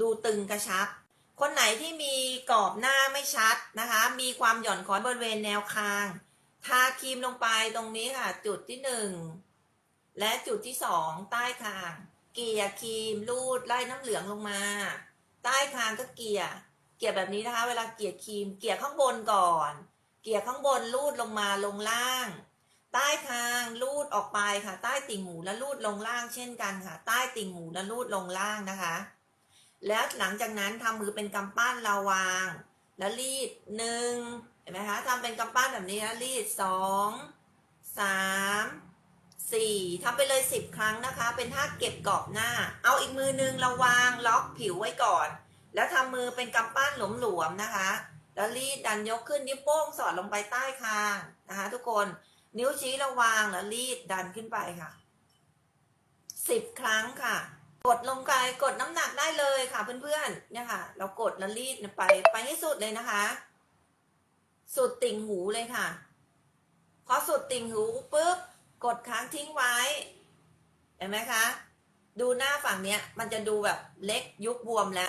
ดูตึงกระชับ คนไหนที่มีกรอบหน้าไม่ชัดนะคะ มีความหย่อนคล้อยบริเวณแนวคาง ทาครีมลงไปตรงนี้ค่ะ จุดที่หนึ่งและจุดที่สองใต้คาง เกี่ยครีมรูดไล่น้ำเหลืองลงมา ใต้คางก็เกี่ยเกี่ยแบบนี้นะคะ เวลาเกี่ยครีม เกี่ยข้างบนก่อน เกี่ยข้างบนรูดลงมาลงล่าง ใต้คางรูดออกไปค่ะ ใต้ติ่งหูแล้วรูดลงล่างเช่นกันค่ะ ใต้ติ่งหูแล้วรูดลงล่างนะคะ แล้วหลังจากนั้นทำมือเป็นกำปั้นเราวาง แล้วรีดหนึ่งเห็นไหมคะทำเป็นกำปั้นแบบนี้นะรีดสองสามสี่ทำไปเลยสิบครั้งนะคะ เป็นท่าเก็บกรอบหน้า เอาอีกมือนึงเราวางล็อกผิวไว้ก่อน แล้วทำมือเป็นกำปั้นหลวมๆนะคะ แล้วรีดดันยกขึ้นนิ้วโป้งสอดลงไปใต้คางนะคะ ทุกคนนิ้วชี้เราวางแล้วรีดดันขึ้นไปค่ะสิบครั้งค่ะ กดลงไปกดน้ำหนัก เลยค่ะเพื่อนๆ เนี่ยค่ะ เรากดแล้วรีดไปไปให้สุดเลยนะคะ สุดติ่งหูเลยค่ะ พอสุดติ่งหูปุ๊บกดค้างทิ้งไว้ เห็นไหมคะ ดูหน้าฝั่งเนี้ย มันจะดูแบบเล็กยุบบวมแล้ว